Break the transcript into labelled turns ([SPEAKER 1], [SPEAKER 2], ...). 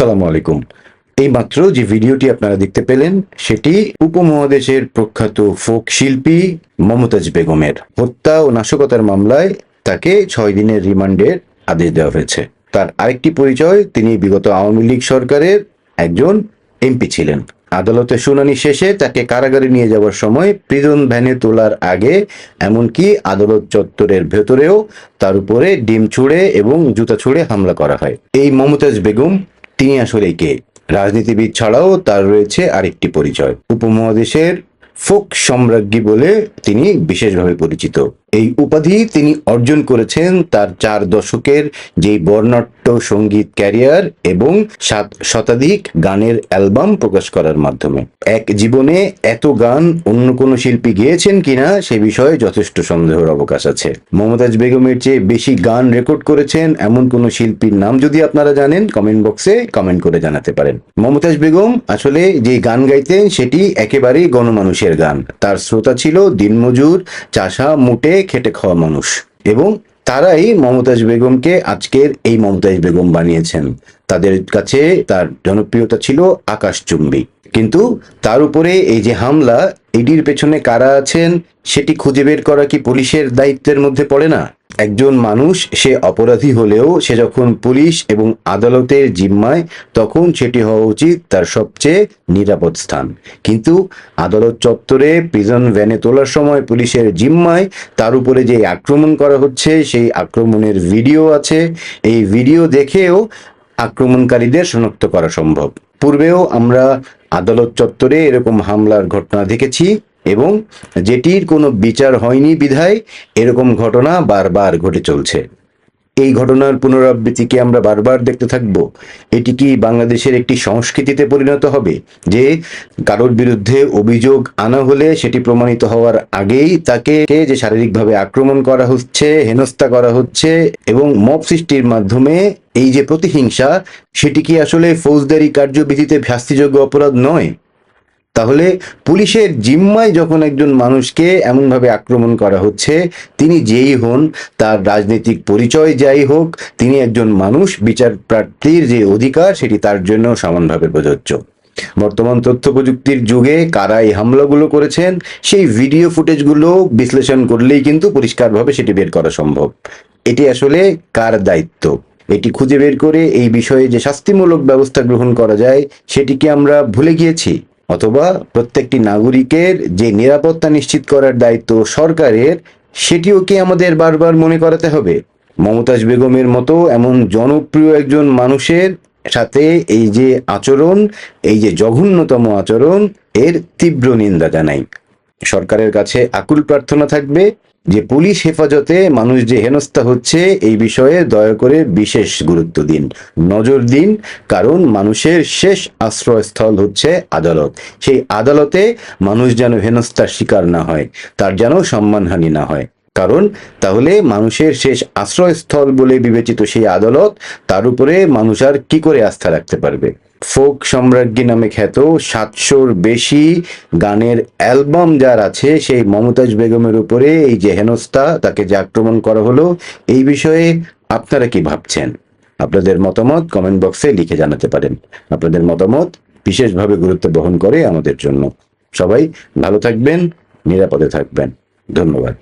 [SPEAKER 1] আসসালামু আলাইকুম। এই মাত্র যে ভিডিওটি আপনারা দেখতে পেলেন, সেটি উপমহাদেশের প্রখ্যাত ফোক শিল্পী মমতাজ বেগমের। হত্যা ও নাশকতার মামলায় তাকে ছয় দিনের রিমান্ডের আদেশ দেওয়া হয়েছে। তার আরেকটি পরিচয়, তিনি বিগত আওয়ামী লীগ সরকারের একজন এমপি ছিলেন। আদালতে শুনানি শেষে তাকে কারাগারে নিয়ে যাওয়ার সময় প্রিজন ভ্যানে তোলার আগে, এমনকি আদালত চত্বরের ভেতরেও তার উপরে ডিম ছুঁড়ে এবং জুতা ছুঁড়ে হামলা করা হয়। এই মমতাজ বেগম তিনি আসলে কে রাজনীতিবিদ ছাড়াও তার রয়েছে আরেকটি পরিচয়। উপমহাদেশের ফোক সম্রাজ্ঞী বলে তিনি বিশেষভাবে পরিচিত। এই উপাধি তিনি অর্জন করেছেন তার চার দশকের যেই বর্ণাঢ্য সংগীত ক্যারিয়ার এবং সাত শতাধিক গানের অ্যালবাম প্রকাশ করার মাধ্যমে। এক জীবনে এত গান অন্য কোনো শিল্পী গেয়েছেন কিনা সে বিষয়ে যথেষ্ট সন্দেহের অবকাশ আছে। মমতাজ বেগমের চেয়ে বেশি গান রেকর্ড করেছেন এমন কোন শিল্পীর নাম যদি আপনারা জানেন কমেন্ট বক্সে কমেন্ট করে জানাতে পারেন। মমতাজ বেগম আসলে যে গান গাইতেন সেটি একেবারেই গণমানুষের গান। তার শ্রোতা ছিল দিনমজুর, চাষা, মুটে খেটে খাওয়া মানুষ। এবং তারাই মমতাজ বেগমকে আজকের এই মমতাজ বেগম বানিয়েছেন। তাদের কাছে তার জনপ্রিয়তা ছিল আকাশচুম্বী কিন্তু তার উপরে এই যে হামলা, এডির পেছনে কারা আছেন, সেটি খুঁজে বের করা কি পুলিশের দায়িত্বের মধ্যে পড়ে না? একজন মানুষ, সে অপরাধী হলেও সে যখন পুলিশ এবং আদালতের জিম্মায়, তখন সেটি হওয়া উচিত তার সবচেয়ে নিরাপদ স্থান। কিন্তু আদালত চত্বরে প্রিজন ভ্যানে তোলার সময় পুলিশের জিম্মায় তার উপরে যে আক্রমণ করা হচ্ছে, সেই আক্রমণের ভিডিও আছে। এই ভিডিও দেখেও আক্রমণকারীদের শনাক্ত করা সম্ভব। পূর্বেও আমরা আদালত চত্বরে এরকম হামলার ঘটনা দেখেছি এবং যেটির কোনো বিচার হয়নি বিধায় এরকম ঘটনা বারবার ঘটে চলছে। এই ঘটনার পুনরাবৃত্তি কি আমরা বারবার দেখতে থাকব? এটি কি বাংলাদেশের একটি সংস্কৃতিতে পরিণত হবে যে কারোর বিরুদ্ধে অভিযোগ আনা হলে সেটি প্রমাণিত হওয়ার আগেই তাকে যে শারীরিকভাবে আক্রমণ করা হচ্ছে, হেনস্থা করা হচ্ছে এবং মব সৃষ্টির মাধ্যমে এই যে প্রতিহিংসা, সেটি কি আসলে ফৌজদারি কার্যবিধিতে শাস্তিযোগ্য অপরাধ নয়? তাহলে পুলিশের জিম্মায় যখন একজন মানুষকে এমনভাবে আক্রমণ করা হচ্ছে, তিনি যেই হন, তার রাজনৈতিক পরিচয় যাই হোক, তিনি একজন মানুষ, বিচার প্রার্থীর যে অধিকার, সেটি তার জন্য সমানভাবে প্রযোজ্য। বর্তমান তথ্য প্রযুক্তির যুগে কারা এই হামলাগুলো করেছেন, সেই ভিডিও ফুটেজগুলো বিশ্লেষণ করলেই কিন্তু পরিষ্কারভাবে সেটি বের করা সম্ভব। এটি আসলে কার দায়িত্ব? এটি খুঁজে বের করে এই বিষয়ে যে শাস্তিমূলক ব্যবস্থা গ্রহণ করা যায়, সেটিকে আমরা ভুলে গিয়েছি। অথবা প্রত্যেকটি নাগরিকের যে নিরাপত্তা নিশ্চিত করার দায়িত্ব সরকারের, সেটিও কি আমাদের বারবার মনে করাতে হবে? মমতাজ বেগমের মতো এমন জনপ্রিয় একজন মানুষের সাথে এই যে আচরণ, এই যে জঘন্যতম আচরণ, এর তীব্র নিন্দা জানাই। সরকারের কাছে আকুল প্রার্থনা থাকবে যে পুলিশ হেফাজতে মানুষ যে হেনস্থা হচ্ছে, এই বিষয়ে দয়া করে বিশেষ গুরুত্ব দিন। নজর দিন, কারণ মানুষের শেষ আশ্রয়স্থল হচ্ছে আদালত। সেই আদালতে মানুষ যেন হেনস্থার শিকার না হয়, তার যেন সম্মানহানি না হয়। কারণ, তাহলে মানুষের শেষ আশ্রয়স্থল বলে বিবেচিত সেই আদালত, তার উপরে মানুষ আর কি করে আস্থা রাখতে পারবে? ফোক সম্রাজ্ঞী নামে খ্যাত সাতশোর বেশি গানের অ্যালবাম যার আছে, সেই মমতাজ বেগমের উপরে এই যে হেনস্থা, তাকে যে আক্রমণ করা হলো, এই বিষয়ে আপনারা কি ভাবছেন? আপনাদের মতামত কমেন্ট বক্সে লিখে জানাতে পারেন। আপনাদের মতামত বিশেষভাবে গুরুত্ব বহন করে আমাদের জন্য। সবাই ভালো থাকবেন, নিরাপদে থাকবেন। ধন্যবাদ।